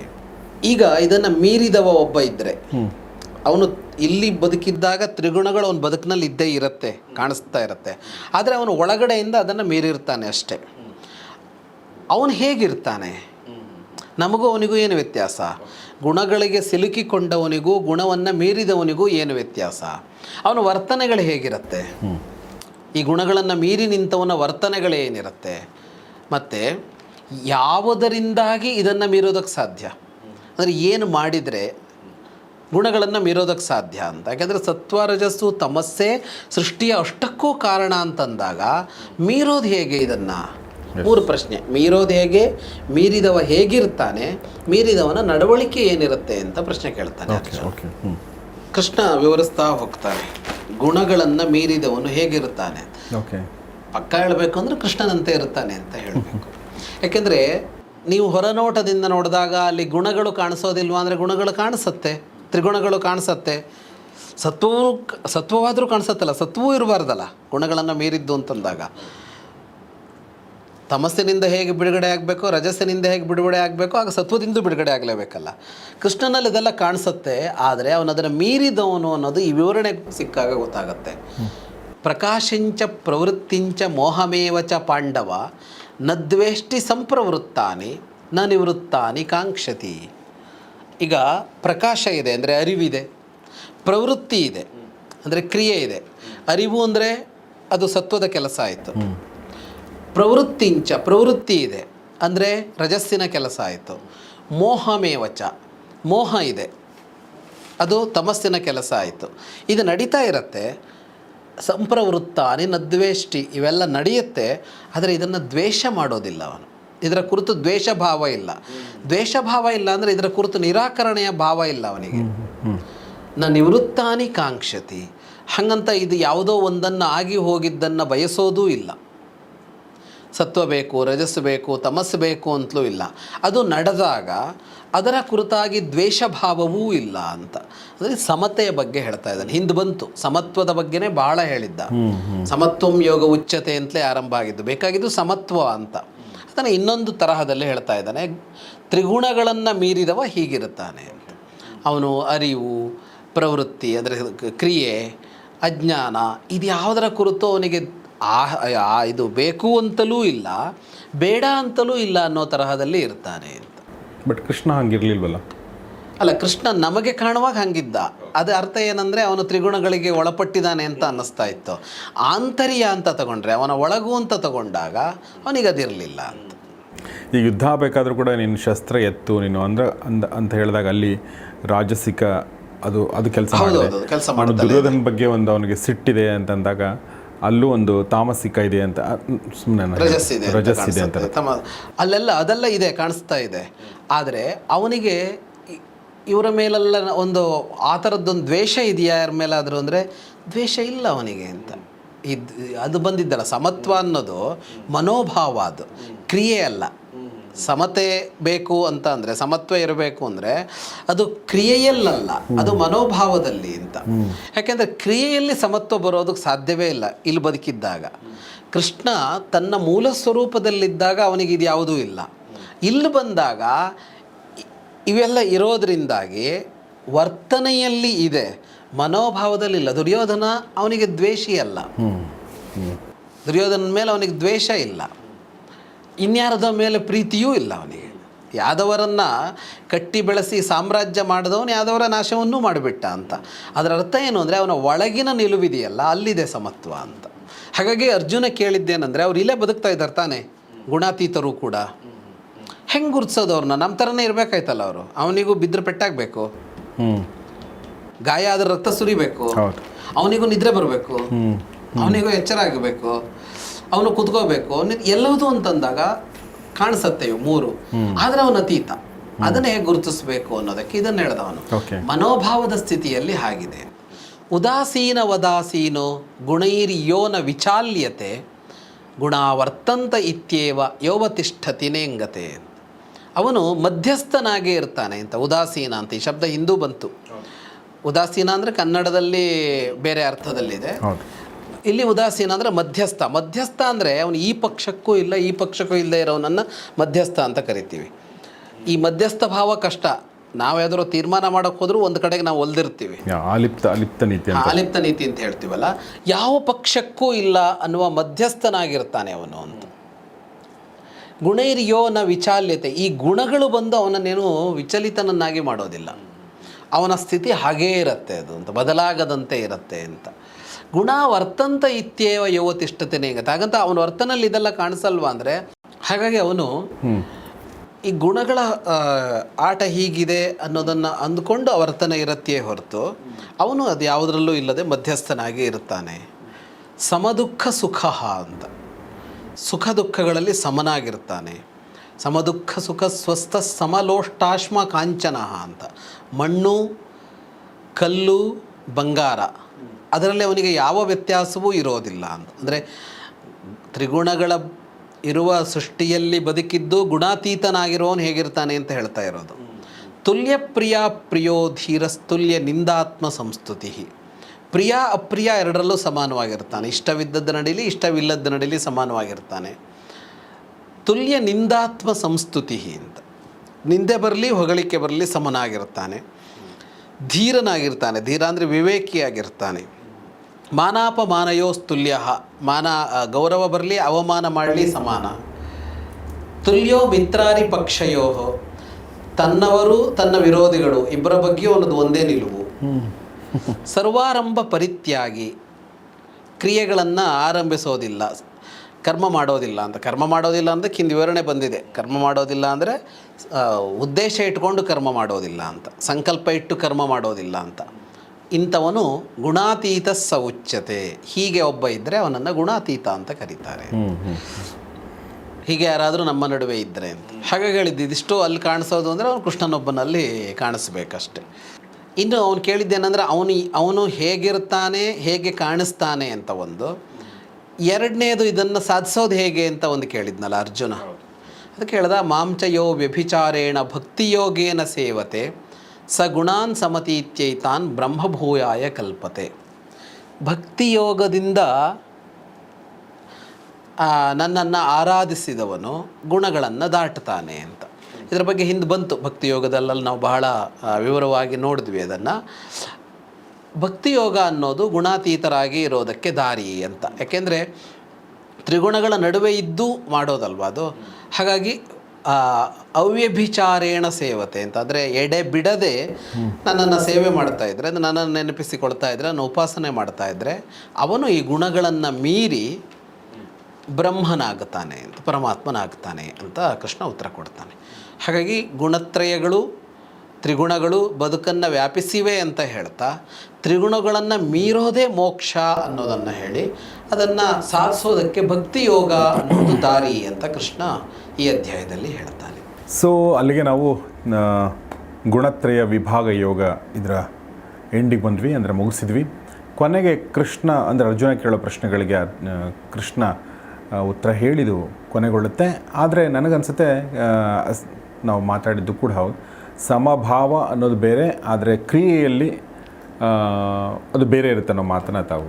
ಈಗ ಇದನ್ನು ಮೀರಿದವ ಒಬ್ಬ ಇದ್ದರೆ ಅವನು ಇಲ್ಲಿ ಬದುಕಿದ್ದಾಗ ತ್ರಿಗುಣಗಳು ಅವನ ಬದುಕಿನಲ್ಲಿ ಇದ್ದೇ ಇರುತ್ತೆ ಕಾಣಿಸ್ತಾ ಇರುತ್ತೆ. ಆದರೆ ಅವನು ಒಳಗಡೆಯಿಂದ ಅದನ್ನು ಮೀರಿರ್ತಾನೆ ಅಷ್ಟೇ. ಅವನು ಹೇಗಿರ್ತಾನೆ? ನಮಗೂ ಅವನಿಗೂ ಏನು ವ್ಯತ್ಯಾಸ? ಗುಣಗಳಿಗೆ ಸಿಲುಕಿಕೊಂಡವನಿಗೂ ಗುಣವನ್ನು ಮೀರಿದವನಿಗೂ ಏನು ವ್ಯತ್ಯಾಸ? ಅವನ ವರ್ತನೆಗಳು ಹೇಗಿರುತ್ತೆ? ಈ ಗುಣಗಳನ್ನು ಮೀರಿ ನಿಂತವನ ವರ್ತನೆಗಳೇನಿರುತ್ತೆ ಮತ್ತು ಯಾವುದರಿಂದಾಗಿ ಇದನ್ನು ಮೀರೋದಕ್ಕೆ ಸಾಧ್ಯ? ಅಂದರೆ ಏನು ಮಾಡಿದರೆ ಗುಣಗಳನ್ನು ಮೀರೋದಕ್ಕೆ ಸಾಧ್ಯ ಅಂತ? ಯಾಕೆಂದರೆ ಸತ್ವರಜಸ್ಸು ತಮಸ್ಸೆ ಸೃಷ್ಟಿಯ ಅಷ್ಟಕ್ಕೂ ಕಾರಣ ಅಂತಂದಾಗ ಮೀರೋದು ಹೇಗೆ ಇದನ್ನು? ಮೂರು ಪ್ರಶ್ನೆ. ಮೀರೋದು ಹೇಗೆ? ಮೀರಿದವ ಹೇಗಿರ್ತಾನೆ? ಮೀರಿದವನ ನಡವಳಿಕೆ ಏನಿರುತ್ತೆ ಅಂತ ಪ್ರಶ್ನೆ ಕೇಳ್ತಾನೆ ಹ್ಞೂ ಕೃಷ್ಣ ವಿವರಿಸ್ತಾ ಹೋಗ್ತಾನೆ. ಗುಣಗಳನ್ನು ಮೀರಿದವನು ಹೇಗಿರ್ತಾನೆ? ಓಕೆ ಪಕ್ಕ ಹೇಳಬೇಕು ಅಂದರೆ ಕೃಷ್ಣನಂತೆ ಇರ್ತಾನೆ ಅಂತ ಹೇಳಬೇಕು. ಯಾಕೆಂದರೆ ನೀವು ಹೊರನೋಟದಿಂದ ನೋಡಿದಾಗ ಅಲ್ಲಿ ಗುಣಗಳು ಕಾಣಿಸೋದಿಲ್ವಾ ಅಂದರೆ ಗುಣಗಳು ಕಾಣಿಸುತ್ತೆ. ತ್ರಿಗುಣಗಳು ಕಾಣಿಸುತ್ತೆ. ಸತ್ವವು ಸತ್ವವಾದರೂ ಕಾಣಿಸುತ್ತಲ್ಲ ಸತ್ವವೂ ಇರಬಾರ್ದಲ್ಲ. ಗುಣಗಳನ್ನು ಮೀರಿದ್ದು ಅಂತಂದಾಗ. ತಮಸ್ಸಿನಿಂದ ಹೇಗೆ ಬಿಡುಗಡೆ ಆಗಬೇಕು, ರಜಸ್ಸಿನಿಂದ ಹೇಗೆ ಬಿಡುಗಡೆ ಆಗಬೇಕು, ಆಗ ಸತ್ವದಿಂದ ಬಿಡುಗಡೆ ಆಗಲೇಬೇಕಲ್ಲ. ಕೃಷ್ಣನಲ್ಲಿ ಇದೆಲ್ಲ ಕಾಣಿಸುತ್ತೆ, ಆದರೆ ಅವನು ಅದನ್ನು ಮೀರಿದವನು ಅನ್ನೋದು ಈ ವಿವರಣೆ ಸಿಕ್ಕಾಗ ಗೊತ್ತಾಗುತ್ತೆ. ಪ್ರಕಾಶಂಚ ಪ್ರವೃತ್ತಿಂಚ ಮೋಹಮೇವ ಚ ಪಾಂಡವ, ನದ್ವೇಷ್ಟಿ ಸಂಪ್ರವೃತ್ತಾನಿ, ನ ನಿವೃತ್ತಾನಿ ಕಾಂಕ್ಷತಿ. ಈಗ ಪ್ರಕಾಶ ಇದೆ ಅಂದರೆ ಅರಿವಿದೆ, ಪ್ರವೃತ್ತಿ ಇದೆ ಅಂದರೆ ಕ್ರಿಯೆ ಇದೆ. ಅರಿವು ಅಂದರೆ ಅದು ಸತ್ವದ ಕೆಲಸ ಆಯಿತು. ಪ್ರವೃತ್ತಿಂಚ ಪ್ರವೃತ್ತಿ ಇದೆ. ಅಂದರೆ ರಜಸ್ಸಿನ ಕೆಲಸ ಆಯಿತು. ಮೋಹಮೇವಚ ಮೋಹ ಇದೆ. ಅದು ತಮಸ್ಸಿನ ಕೆಲಸ ಆಯಿತು. ಇದು ನಡೀತಾ ಇರುತ್ತೆ. ಸಂಪ್ರವೃತ್ತಾನಿ ನದ್ವೇಷ್ಟಿ ಇವೆಲ್ಲ ನಡೆಯುತ್ತೆ. ಆದರೆ ಇದನ್ನು ದ್ವೇಷ ಮಾಡೋದಿಲ್ಲ ಅವನು. ಇದರ ಕುರಿತು ದ್ವೇಷ ಭಾವ ಇಲ್ಲ. ದ್ವೇಷ ಭಾವ ಇಲ್ಲ ಅಂದರೆ ಇದರ ಕುರಿತು ನಿರಾಕರಣೆಯ ಭಾವ ಇಲ್ಲ ಅವನಿಗೆ. ನ ನಿವೃತ್ತಾನಿ ಕಾಂಕ್ಷತಿ. ಹಾಗಂತ ಇದು ಯಾವುದೋ ಒಂದನ್ನು ಆಗಿ ಹೋಗಿದ್ದನ್ನು ಬಯಸೋದೂ ಇಲ್ಲ. ಸತ್ವ ಬೇಕು ರಜಸ್ಸು ಬೇಕು ತಮಸ್ಸು ಬೇಕು ಅಂತಲೂ ಇಲ್ಲ. ಅದು ನಡೆದಾಗ ಅದರ ಕುರಿತಾಗಿ ದ್ವೇಷ ಭಾವವೂ ಇಲ್ಲ ಅಂತ. ಅಂದರೆ ಸಮತೆಯ ಬಗ್ಗೆ ಹೇಳ್ತಾ ಇದ್ದಾನೆ. ಹಿಂದೆ ಬಂತು. ಸಮತ್ವದ ಬಗ್ಗೆನೇ ಭಾಳ ಹೇಳಿದ್ದ. ಸಮತ್ವಂ ಯೋಗ ಉಚ್ಚತೆ ಅಂತಲೇ ಆರಂಭ ಆಗಿದ್ದು. ಬೇಕಾಗಿದ್ದು ಸಮತ್ವ ಅಂತ. ಅದನ್ನು ಇನ್ನೊಂದು ತರಹದಲ್ಲಿ ಹೇಳ್ತಾ ಇದ್ದಾನೆ. ತ್ರಿಗುಣಗಳನ್ನು ಮೀರಿದವ ಹೀಗಿರುತ್ತಾನೆ ಅಂತ. ಅವನು ಅರಿವು ಪ್ರವೃತ್ತಿ ಅಂದರೆ ಕ್ರಿಯೆ ಅಜ್ಞಾನ ಇದು ಯಾವುದರ ಕುರಿತು ಅವನಿಗೆ ಆ ಆ- ಇದು ಬೇಕು ಅಂತಲೂ ಇಲ್ಲ ಬೇಡ ಅಂತಲೂ ಇಲ್ಲ ಅನ್ನೋ ತರಹದಲ್ಲಿ ಇರ್ತಾನೆ ಅಂತ. ಬಟ್ ಕೃಷ್ಣ ಹಂಗಿರ್ಲಿಲ್ವಲ್ಲ? ಅಲ್ಲ ಕೃಷ್ಣ ನಮಗೆ ಕಾಣುವಾಗ ಹಂಗಿದ್ದ. ಅದು ಅರ್ಥ ಏನಂದರೆ ಅವನು ತ್ರಿಗುಣಗಳಿಗೆ ಒಳಪಟ್ಟಿದ್ದಾನೆ ಅಂತ ಅನ್ನಿಸ್ತಾ ಇತ್ತು. ಆಂತರ್ಯ ಅಂತ ತಗೊಂಡ್ರೆ ಅವನ ಒಳಗು ಅಂತ ತಗೊಂಡಾಗ ಅವನಿಗೆ ಅದಿರಲಿಲ್ಲ ಅಂತ. ಈ ಯುದ್ಧ ಬೇಕಾದರೂ ಕೂಡ ನೀನು ಶಸ್ತ್ರ ಎತ್ತು ನೀನು ಅಂದ್ರೆ ಅಂದ ಅಂತ ಹೇಳಿದಾಗ ಅಲ್ಲಿ ರಾಜಸಿಕ ಅದು ಅದು ಕೆಲಸ ಕೆಲಸ ದುರ್ಯೋಧನ ಬಗ್ಗೆ ಒಂದು ಅವನಿಗೆ ಸಿಟ್ಟಿದೆ ಅಂತಂದಾಗ ಅಲ್ಲೂ ಒಂದು ತಾಮಸಿಕ ಇದೆ ಅಂತ ಸುಮ್ಮನೆ ರಜಸ್ ಇದೆ ಅಂತ. ತಮ್ಮ ಅಲ್ಲೆಲ್ಲ ಅದೆಲ್ಲ ಇದೆ ಕಾಣಿಸ್ತಾ ಇದೆ. ಆದರೆ ಅವನಿಗೆ ಇವರ ಮೇಲೆಲ್ಲ ಒಂದು ಆ ಥರದ್ದೊಂದು ದ್ವೇಷ ಇದೆಯಾ? ಯಾರ ಮೇಲಾದರೂ ಅಂದರೆ ದ್ವೇಷ ಇಲ್ಲ ಅವನಿಗೆ ಅಂತ. ಇದು ಅದು ಬಂದಿದ್ದಲ್ಲ ಸಮತ್ವ ಅನ್ನೋದು ಮನೋಭಾವ ಅದು. ಕ್ರಿಯೆ ಅಲ್ಲ. ಸಮತೆ ಬೇಕು ಅಂತ ಅಂದರೆ ಸಮತ್ವ ಇರಬೇಕು ಅಂದರೆ ಅದು ಕ್ರಿಯೆಯಲ್ಲಲ್ಲ ಅದು ಮನೋಭಾವದಲ್ಲಿ ಅಂತ. ಯಾಕೆಂದರೆ ಕ್ರಿಯೆಯಲ್ಲಿ ಸಮತ್ವ ಬರೋದಕ್ಕೆ ಸಾಧ್ಯವೇ ಇಲ್ಲ ಇಲ್ಲಿ ಬದುಕಿದ್ದಾಗ. ಕೃಷ್ಣ ತನ್ನ ಮೂಲ ಸ್ವರೂಪದಲ್ಲಿದ್ದಾಗ ಅವನಿಗೆ ಇದು ಯಾವುದೂ ಇಲ್ಲ. ಇಲ್ಲಿ ಬಂದಾಗ ಇವೆಲ್ಲ ಇರೋದ್ರಿಂದಾಗಿ ವರ್ತನೆಯಲ್ಲಿ ಇದೆ ಮನೋಭಾವದಲ್ಲಿ ಇಲ್ಲ. ದುರ್ಯೋಧನ ಅವನಿಗೆ ದ್ವೇಷಿ ಅಲ್ಲ. ದುರ್ಯೋಧನ ಮೇಲೆ ಅವನಿಗೆ ದ್ವೇಷ ಇಲ್ಲ. ಇನ್ಯಾರದ ಮೇಲೆ ಪ್ರೀತಿಯೂ ಇಲ್ಲ ಅವನಿಗೆ. ಯಾದವರನ್ನು ಕಟ್ಟಿ ಬೆಳೆಸಿ ಸಾಮ್ರಾಜ್ಯ ಮಾಡಿದವನು ಯಾದವರ ನಾಶವನ್ನೂ ಮಾಡಿಬಿಟ್ಟ ಅಂತ. ಅದರ ಅರ್ಥ ಏನು ಅಂದರೆ ಅವನ ಒಳಗಿನ ನಿಲುವಿದೆಯಲ್ಲ ಅಲ್ಲಿದೆ ಸಮತ್ವ ಅಂತ. ಹಾಗಾಗಿ ಅರ್ಜುನ ಕೇಳಿದ್ದೇನೆಂದರೆ ಅವ್ರು ಇಲ್ಲೇ ಬದುಕ್ತಾ ಇದ್ದಾರೆ ತಾನೇ ಗುಣಾತೀತರು ಕೂಡ. ಹೆಂಗೆ ಗುರುತಿಸೋದು ಅವ್ರನ್ನ? ನಮ್ಮ ಥರನೇ ಇರಬೇಕಾಯ್ತಲ್ಲ ಅವರು. ಅವನಿಗೂ ಬಿದ್ದರೆ ಪೆಟ್ಟಾಗಬೇಕು. ಗಾಯ ಆದ್ರೆ ರಕ್ತ ಸುರಿಬೇಕು. ಅವನಿಗೂ ನಿದ್ರೆ ಬರಬೇಕು. ಅವನಿಗೂ ಎಚ್ಚರ ಆಗಬೇಕು. ಅವನು ಕುತ್ಕೋಬೇಕು. ಅವನಿಗೆ ಎಲ್ಲವುದು ಅಂತಂದಾಗ ಕಾಣಿಸತ್ತೆ ಇವು ಮೂರು ಆದ್ರೆ ಅವನ ಅತೀತ. ಅದನ್ನ ಹೇಗೆ ಗುರುತಿಸ್ಬೇಕು ಅನ್ನೋದಕ್ಕೆ ಇದನ್ನ ಹೇಳ್ದವನು. ಓಕೆ. ಮನೋಭಾವದ ಸ್ಥಿತಿಯಲ್ಲಿ ಹಾಗಿದೆ. ಉದಾಸೀನ ವದಾಸೀನೋ ಗುಣೈರ್ಯೋನ ವಿಚಾಲ್ಯತೆ ಗುಣಾವರ್ತಂತ ಇತ್ಯೇವ ಯೋವತಿಷ್ಠತಿನೇಂಗತೆ ಅವನು ಮಧ್ಯಸ್ಥನಾಗೇ ಇರ್ತಾನೆ ಅಂತ ಉದಾಸೀನ ಅಂತ. ಈ ಶಬ್ದ ಹಿಂದೂ ಬಂತು. ಉದಾಸೀನ ಅಂದರೆ ಕನ್ನಡದಲ್ಲಿ ಬೇರೆ ಅರ್ಥದಲ್ಲಿದೆ. ಇಲ್ಲಿ ಉದಾಸೀನ ಅಂದರೆ ಮಧ್ಯಸ್ಥ. ಮಧ್ಯಸ್ಥ ಅಂದರೆ ಅವನು ಈ ಪಕ್ಷಕ್ಕೂ ಇಲ್ಲ ಈ ಪಕ್ಷಕ್ಕೂ ಇಲ್ಲದೆ ಇರೋನನ್ನು ಮಧ್ಯಸ್ಥ ಅಂತ ಕರಿತೀವಿ. ಈ ಮಧ್ಯಸ್ಥ ಭಾವ ಕಷ್ಟ. ನಾವು ಯಾವ್ದಾದ್ರು ತೀರ್ಮಾನ ಮಾಡೋಕೆ ಹೋದ್ರೂ ಒಂದು ಕಡೆಗೆ ನಾವು ಒಲ್ದಿರ್ತೀವಿ. ಆಲಿಪ್ತ ಅಲಿಪ್ತ ನೀತಿ ಆಲಿಪ್ತ ನೀತಿ ಅಂತ ಹೇಳ್ತೀವಲ್ಲ ಯಾವ ಪಕ್ಷಕ್ಕೂ ಇಲ್ಲ ಅನ್ನುವ ಮಧ್ಯಸ್ಥನಾಗಿರ್ತಾನೆ ಅವನು ಅಂತ. ಗುಣೈರ್ಯೋ ನ ವಿಚಾಲ್ಯತೆ. ಈ ಗುಣಗಳು ಬಂದು ಅವನನ್ನೇನು ವಿಚಲಿತನನ್ನಾಗಿ ಮಾಡೋದಿಲ್ಲ. ಅವನ ಸ್ಥಿತಿ ಹಾಗೇ ಇರುತ್ತೆ ಅದು ಅಂತ ಬದಲಾಗದಂತೆ ಇರುತ್ತೆ ಅಂತ. ಗುಣ ವರ್ತಂತ ಇತ್ಯೇವ ಯುವತಿಷ್ಠತೆ ನೇಗತ್ತೆ ಹಾಗಂತ ಅವನ ವರ್ತನಲ್ಲಿ ಇದೆಲ್ಲ ಕಾಣಿಸಲ್ವಾ ಅಂದರೆ ಹಾಗಾಗಿ ಅವನು ಈ ಗುಣಗಳ ಆಟ ಹೀಗಿದೆ ಅನ್ನೋದನ್ನು ಅಂದ್ಕೊಂಡು ವರ್ತನೆ ಇರತ್ತೆಯೇ ಹೊರತು ಅವನು ಅದು ಯಾವುದರಲ್ಲೂ ಇಲ್ಲದೆ ಮಧ್ಯಸ್ಥನಾಗಿ ಇರ್ತಾನೆ ಸಮದುಃಖ ಸುಖ ಅಂತ. ಸುಖ ದುಃಖಗಳಲ್ಲಿ ಸಮನಾಗಿರ್ತಾನೆ. ಸಮದುಃಖ ಸುಖ ಸ್ವಸ್ಥ ಸಮಲೋಷ್ಟಾಶ್ಮ ಕಾಂಚನ ಅಂತ. ಮಣ್ಣು ಕಲ್ಲು ಬಂಗಾರ. ಅದರಲ್ಲಿ ಅವನಿಗೆ ಯಾವ ವ್ಯತ್ಯಾಸವೂ ಇರೋದಿಲ್ಲ ಅಂತ. ಅಂದರೆ ತ್ರಿಗುಣಗಳ ಇರುವ ಸೃಷ್ಟಿಯಲ್ಲಿ ಬದುಕಿದ್ದು ಗುಣಾತೀತನಾಗಿರೋನು ಹೇಗಿರ್ತಾನೆ ಅಂತ ಹೇಳ್ತಾ ಇರೋದು. ತುಲ್ಯ ಪ್ರಿಯ ಪ್ರಿಯೋ ಧೀರಸ್ತುಲ್ಯ ನಿಂದಾತ್ಮ ಸಂಸ್ತುತಿ ಪ್ರಿಯ ಅಪ್ರಿಯ ಎರಡರಲ್ಲೂ ಸಮಾನವಾಗಿರ್ತಾನೆ. ಇಷ್ಟವಿದ್ದದ್ದು ನಡೀಲಿ, ಇಷ್ಟವಿಲ್ಲದ್ದು ನಡೀಲಿ ಸಮಾನವಾಗಿರ್ತಾನೆ. ತುಲ್ಯ ನಿಂದಾತ್ಮ ಸಂಸ್ತುತಿ ಅಂತ. ನಿಂದೆ ಬರಲಿ, ಹೊಗಳಿಕೆ ಬರಲಿ ಸಮನಾಗಿರ್ತಾನೆ. ಧೀರನಾಗಿರ್ತಾನೆ. ಧೀರ ಅಂದರೆ ವಿವೇಕಿಯಾಗಿರ್ತಾನೆ. ಮಾನಾಪಮಾನಯೋ ತುಲ್ಯ ಮಾನ ಗೌರವ ಬರಲಿ, ಅವಮಾನ ಮಾಡಲಿ ಸಮಾನ. ತುಲ್ಯೋ ಮಿತ್ರಾರಿ ಪಕ್ಷಯೋ. ತನ್ನವರು, ತನ್ನ ವಿರೋಧಿಗಳು, ಇಬ್ಬರ ಬಗ್ಗೆಯೂ ಅನ್ನೋದು ಒಂದೇ ನಿಲುವು. ಸರ್ವಾರಂಭ ಪರಿತ್ಯಾಗಿ. ಕ್ರಿಯೆಗಳನ್ನು ಆರಂಭಿಸೋದಿಲ್ಲ. ಕರ್ಮ ಮಾಡೋದಿಲ್ಲ ಅಂತ. ಕರ್ಮ ಮಾಡೋದಿಲ್ಲ ಅಂದರೆ ಕಿಂದ ವಿವರಣೆ ಬಂದಿದೆ. ಕರ್ಮ ಮಾಡೋದಿಲ್ಲ ಅಂದರೆ ಉದ್ದೇಶ ಇಟ್ಕೊಂಡು ಕರ್ಮ ಮಾಡೋದಿಲ್ಲ ಅಂತ. ಸಂಕಲ್ಪ ಇಟ್ಟು ಕರ್ಮ ಮಾಡೋದಿಲ್ಲ ಅಂತ. ಇಂಥವನು ಗುಣಾತೀತ ಸ ಉಚ್ಯತೆ ಹೀಗೆ ಒಬ್ಬ ಇದ್ದರೆ ಅವನನ್ನು ಗುಣಾತೀತ ಅಂತ ಕರೀತಾರೆ. ಹೀಗೆ ಯಾರಾದರೂ ನಮ್ಮ ನಡುವೆ ಇದ್ದರೆ ಅಂತ. ಹಾಗೆ ಹೇಳಿದ್ದು ಇದಿಷ್ಟು ಅಲ್ಲಿ ಕಾಣಿಸೋದು ಅಂದರೆ ಅವನು ಕೃಷ್ಣನೊಬ್ಬನಲ್ಲಿ ಕಾಣಿಸ್ಬೇಕಷ್ಟೆ. ಇನ್ನು ಅವನು ಕೇಳಿದ್ದೇನೆಂದರೆ ಅವನು ಅವನು ಹೇಗಿರ್ತಾನೆ ಹೇಗೆ ಕಾಣಿಸ್ತಾನೆ ಅಂತ ಒಂದು. ಎರಡನೇದು ಇದನ್ನು ಸಾಧಿಸೋದು ಹೇಗೆ ಅಂತ ಒಂದು ಕೇಳಿದ್ನಲ್ಲ ಅರ್ಜುನ. ಅದಕ್ಕೆ ಹೇಳ್ದ ಮಾಂಚಯೋ ವ್ಯಭಿಚಾರೇಣ ಭಕ್ತಿಯೋಗೇನ ಸೇವತೆ. ಸ ಗುಣಾನ್ ಸಮತೀತ್ಯೈತಾನ್ ಬ್ರಹ್ಮಭೂಯಾಯ ಕಲ್ಪತೆ ಭಕ್ತಿಯೋಗದಿಂದ ನನ್ನನ್ನು ಆರಾಧಿಸಿದವನು ಗುಣಗಳನ್ನು ದಾಟ್ತಾನೆ ಅಂತ. ಇದರ ಬಗ್ಗೆ ಹಿಂದೆ ಬಂತು. ಭಕ್ತಿಯೋಗದಲ್ಲಲ್ಲಿ ನಾವು ಬಹಳ ವಿವರವಾಗಿ ನೋಡಿದ್ವಿ ಅದನ್ನು. ಭಕ್ತಿಯೋಗ ಅನ್ನೋದು ಗುಣಾತೀತರಾಗಿ ಇರೋದಕ್ಕೆ ದಾರಿ ಅಂತ. ಯಾಕೆಂದರೆ, ತ್ರಿಗುಣಗಳ ನಡುವೆ ಇದ್ದು ಮಾಡೋದಲ್ವ ಅದು? ಹಾಗಾಗಿ ಅವ್ಯಭಿಚಾರೇಣ ಸೇವತೆ ಅಂತ ಅಂದರೆ ಎಡೆ ಬಿಡದೆ ನನ್ನನ್ನು ಸೇವೆ ಮಾಡ್ತಾ ಇದ್ದರೆ ನನ್ನನ್ನು ನೆನಪಿಸಿಕೊಳ್ತಾ ಇದ್ದರೆ ನಾನು ಉಪಾಸನೆ ಮಾಡ್ತಾ ಇದ್ದರೆ ಅವನು ಈ ಗುಣಗಳನ್ನು ಮೀರಿ ಬ್ರಹ್ಮನಾಗ್ತಾನೆ ಅಂತ, ಪರಮಾತ್ಮನಾಗ್ತಾನೆ ಅಂತ ಕೃಷ್ಣ ಉತ್ತರ ಕೊಡ್ತಾನೆ. ಹಾಗಾಗಿ ಗುಣತ್ರಯಗಳು, ತ್ರಿಗುಣಗಳು ಬದುಕನ್ನು ವ್ಯಾಪಿಸಿವೆ ಅಂತ ಹೇಳ್ತಾ, ತ್ರಿಗುಣಗಳನ್ನು ಮೀರೋದೇ ಮೋಕ್ಷ ಅನ್ನೋದನ್ನು ಹೇಳಿ, ಅದನ್ನು ಸಾಧಿಸೋದಕ್ಕೆ ಭಕ್ತಿ ಯೋಗ ಅನ್ನೋದು ದಾರಿ ಅಂತ ಕೃಷ್ಣ ಈ ಅಧ್ಯಾಯದಲ್ಲಿ ಹೇಳ್ತಾನೆ ಸೊ ಅಲ್ಲಿಗೆ ನಾವು ಗುಣತ್ರಯ ವಿಭಾಗ ಯೋಗ ಇದರ ಎಂಡಿಗೆ ಬಂದ್ವಿ, ಅಂದರೆ ಮುಗಿಸಿದ್ವಿ. ಕೊನೆಗೆ ಕೃಷ್ಣ, ಅಂದರೆ ಅರ್ಜುನ ಕೇಳೋ ಪ್ರಶ್ನೆಗಳಿಗೆ ಕೃಷ್ಣ ಉತ್ತರ ಹೇಳಿದು ಕೊನೆಗೊಳ್ಳುತ್ತೆ. ಆದರೆ ನನಗನ್ಸುತ್ತೆ ನಾವು ಮಾತಾಡಿದ್ದು ಕೂಡ ಹೌದು. ಸಮಭಾವ ಅನ್ನೋದು ಬೇರೆ, ಆದರೆ ಕ್ರಿಯೆಯಲ್ಲಿ ಅದು ಬೇರೆ ಇರುತ್ತೆ ಅನ್ನೋ ಮಾತನ್ನು ತಾವು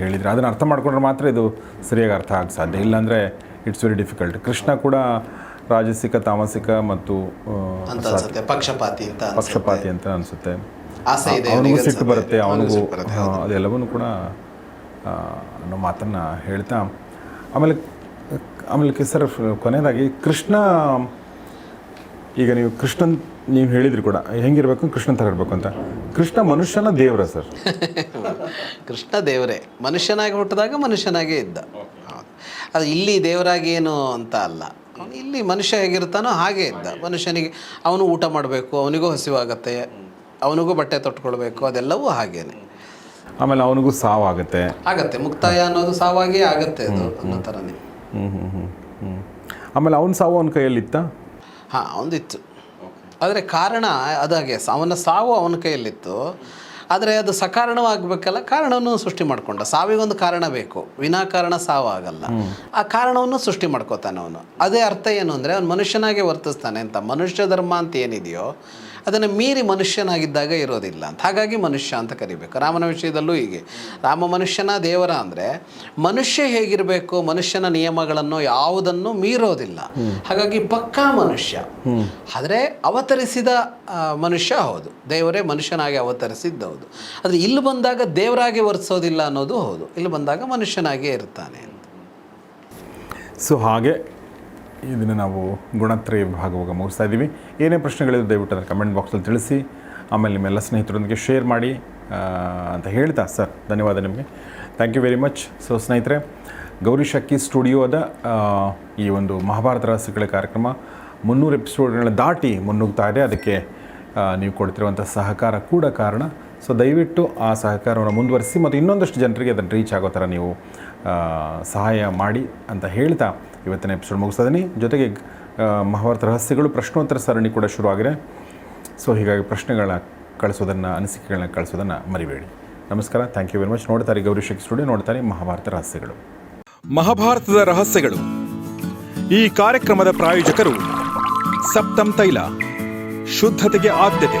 ಹೇಳಿದರೆ. ಅದನ್ನು ಅರ್ಥ ಮಾಡ್ಕೊಂಡ್ರೆ ಮಾತ್ರ ಇದು ಸರಿಯಾಗಿ ಅರ್ಥ ಆಗ ಸಾಧ್ಯ. ಇಲ್ಲಾಂದರೆ ಇಟ್ಸ್ ವೆರಿ ಡಿಫಿಕಲ್ಟ್ ಕೃಷ್ಣ ಕೂಡ ರಾಜಸಿಕ ತಾಮಸಿಕ ಮತ್ತು ಅಂತ ಅನ್ಸುತ್ತೆ. ಪಕ್ಷಪಾತಿ ಅಂತ. ಪಕ್ಷಪಾತಿ ಅಂತ ಅನಿಸುತ್ತೆ. ಆಸೆ ಇದೆ ಅವನಿಗೂ ಸಿಟ್ಟು ಬರುತ್ತೆ ಅವನಿಗೂ ಅದೆಲ್ಲವನ್ನು ಕೂಡ ನಮ್ಮ ಅನ್ನೋ ಮಾತನ್ನು ಹೇಳ್ತಾ. ಆಮೇಲೆ ಆಮೇಲೆ ಸರ್ ಕೊನೆಯದಾಗಿ ಕೃಷ್ಣ ಈಗ ನೀವು ಕೃಷ್ಣನ್ ನೀವು ಹೇಳಿದ್ರಿ ಕೂಡ ಹೆಂಗಿರ್ಬೇಕು ಕೃಷ್ಣನ್ ಥರ ಇರಬೇಕು ಅಂತ. ಕೃಷ್ಣ ಮನುಷ್ಯನ ದೇವರ ಸರ್. ಕೃಷ್ಣ ದೇವರೇ. ಮನುಷ್ಯನಾಗಿ ಹುಟ್ಟಿದಾಗ ಮನುಷ್ಯನಾಗೇ ಇದ್ದ. ಅದು ಇಲ್ಲಿ ದೇವರಾಗಿ ಏನು ಅಂತ ಅಲ್ಲ. ಅವ್ನು ಇಲ್ಲಿ ಮನುಷ್ಯ ಹೇಗಿರ್ತಾನೋ ಹಾಗೆ ಇದ್ದ. ಮನುಷ್ಯನಿಗೆ ಅವನು ಊಟ ಮಾಡಬೇಕು ಅವನಿಗೂ ಹಸಿವಾಗತ್ತೆ ಅವನಿಗೂ ಬಟ್ಟೆ ತೊಟ್ಕೊಳ್ಬೇಕು ಅದೆಲ್ಲವೂ ಹಾಗೇನೆ. ಆಮೇಲೆ ಅವನಿಗೂ ಸಾವಾಗುತ್ತೆ. ಆಗತ್ತೆ. ಮುಕ್ತಾಯ ಅನ್ನೋದು ಸಾವಾಗಿ ಆಗತ್ತೆ ಅದು ಅನ್ನೋ ಥರನೇ ಆಮೇಲೆ ಅವನ ಸಾವು ಅವನ ಕೈಯಲ್ಲಿತ್ತ? ಹಾಂ ಅವನದಿತ್ತು. ಆದರೆ ಕಾರಣ ಅದಾಗೆ ಅವನ ಸಾವು ಅವನ ಕೈಯಲ್ಲಿತ್ತು. ಆದರೆ ಅದು ಸಕಾರಣವಾಗಬೇಕಲ್ಲ, ಕಾರಣವನ್ನು ಸೃಷ್ಟಿ ಮಾಡಿಕೊಂಡ. ಸಾವಿಗೊಂದು ಕಾರಣ ಬೇಕು. ವಿನಾಕಾರಣ ಸಾವು ಆಗಲ್ಲ ಆ ಕಾರಣವನ್ನು ಸೃಷ್ಟಿ ಮಾಡ್ಕೋತಾನೆ ಅವನು. ಅದೇ ಅರ್ಥ ಏನು ಅಂದರೆ, ಅವನು ಮನುಷ್ಯನಾಗೆ ವರ್ತಿಸ್ತಾನೆ ಅಂತ. ಮನುಷ್ಯ ಧರ್ಮ ಅಂತ ಏನಿದೆಯೋ ಅದನ್ನು ಮೀರಿ ಮನುಷ್ಯನಾಗಿದ್ದಾಗ ಇರೋದಿಲ್ಲ ಅಂತ. ಹಾಗಾಗಿ ಮನುಷ್ಯ ಅಂತ ಕರಿಬೇಕು. ರಾಮನ ವಿಷಯದಲ್ಲೂ ಹೀಗೆ. ರಾಮ ಮನುಷ್ಯನ ದೇವರ ಅಂದರೆ ಮನುಷ್ಯ ಹೇಗಿರಬೇಕು, ಮನುಷ್ಯನ ನಿಯಮಗಳನ್ನು ಯಾವುದನ್ನು ಮೀರೋದಿಲ್ಲ. ಹಾಗಾಗಿ ಪಕ್ಕಾ ಮನುಷ್ಯ. ಆದರೆ ಅವತರಿಸಿದ ಮನುಷ್ಯ ಹೌದು. ದೇವರೇ ಮನುಷ್ಯನಾಗಿ ಅವತರಿಸಿದ್ದು ಹೌದು ಆದರೆ ಇಲ್ಲಿ ಬಂದಾಗ ದೇವರಾಗಿ ವರ್ತಿಸೋದಿಲ್ಲ ಅನ್ನೋದು ಹೌದು. ಇಲ್ಲಿ ಬಂದಾಗ ಮನುಷ್ಯನಾಗಿಯೇ ಇರ್ತಾನೆ ಅಂತ. ಸೊ ಹಾಗೆ ಇದನ್ನು ನಾವು ಗುಣತ್ರಯ ವಿಭಾಗವಾಗ ಮುಗಿಸ್ತಾ ಇದ್ದೀವಿ. ಏನೇ ಪ್ರಶ್ನೆಗಳಿದೆ ದಯವಿಟ್ಟು ಅದನ್ನು ಕಮೆಂಟ್ ಬಾಕ್ಸಲ್ಲಿ ತಿಳಿಸಿ, ಆಮೇಲೆ ನಿಮ್ಮೆಲ್ಲ ಸ್ನೇಹಿತರೊಂದಿಗೆ ಶೇರ್ ಮಾಡಿ ಅಂತ ಹೇಳ್ತಾ ಸರ್, ಧನ್ಯವಾದ ನಿಮಗೆ. Thank you very much so ಸ್ನೇಹಿತರೆ, ಗೌರಿ ಶಕ್ಕಿ ಸ್ಟುಡಿಯೋದ ಈ ಒಂದು ಮಹಾಭಾರತ ರಹಸ್ಯಗಳ ಕಾರ್ಯಕ್ರಮ ಮುನ್ನೂರು ಎಪಿಸೋಡ್ಗಳನ್ನ ದಾಟಿ ಮುನ್ನುಗ್ತಾ ಇದೆ. ಅದಕ್ಕೆ ನೀವು ಕೊಡ್ತಿರುವಂಥ ಸಹಕಾರ ಕೂಡ ಕಾರಣ. ಸೊ ದಯವಿಟ್ಟು ಆ ಸಹಕಾರವನ್ನು ಮುಂದುವರಿಸಿ, ಮತ್ತು ಇನ್ನೊಂದಷ್ಟು ಜನರಿಗೆ ಅದನ್ನು ರೀಚ್ ಆಗೋ ಥರ ನೀವು ಸಹಾಯ ಮಾಡಿ ಅಂತ ಹೇಳ್ತಾ ಇವತ್ತಿನ ಎಪಿಸೋಡ್ ಮುಗಿಸ್ತಾ ಇದ್ದೀನಿ ಜೊತೆಗೆ ಮಹಾಭಾರತ ರಹಸ್ಯಗಳು, ಪ್ರಶ್ನೋತ್ತರ ಸರಣಿ ಕೂಡ ಶುರುವಾಗಿದೆ ಸೊ ಹೀಗಾಗಿ ಪ್ರಶ್ನೆಗಳನ್ನ ಕಳಿಸೋದನ್ನು, ಅನಿಸಿಕೆಗಳನ್ನ ಕಳಿಸೋದನ್ನು ಮರಿಬೇಡಿ. ನಮಸ್ಕಾರ. ಥ್ಯಾಂಕ್ ಯು ವೆರಿ ಮಚ್ ನೋಡ್ತಾರೆ ಗೌರಿ ಶಕ್ತಿ ಸ್ಟುಡಿಯೋ, ನೋಡ್ತಾರೆ ಮಹಾಭಾರತ ರಹಸ್ಯಗಳು. ಮಹಾಭಾರತದ ರಹಸ್ಯಗಳು. ಈ ಕಾರ್ಯಕ್ರಮದ ಪ್ರಾಯೋಜಕರು ಸಪ್ತಮ್ ತೈಲ, ಶುದ್ಧತೆಗೆ ಆದ್ಯತೆ.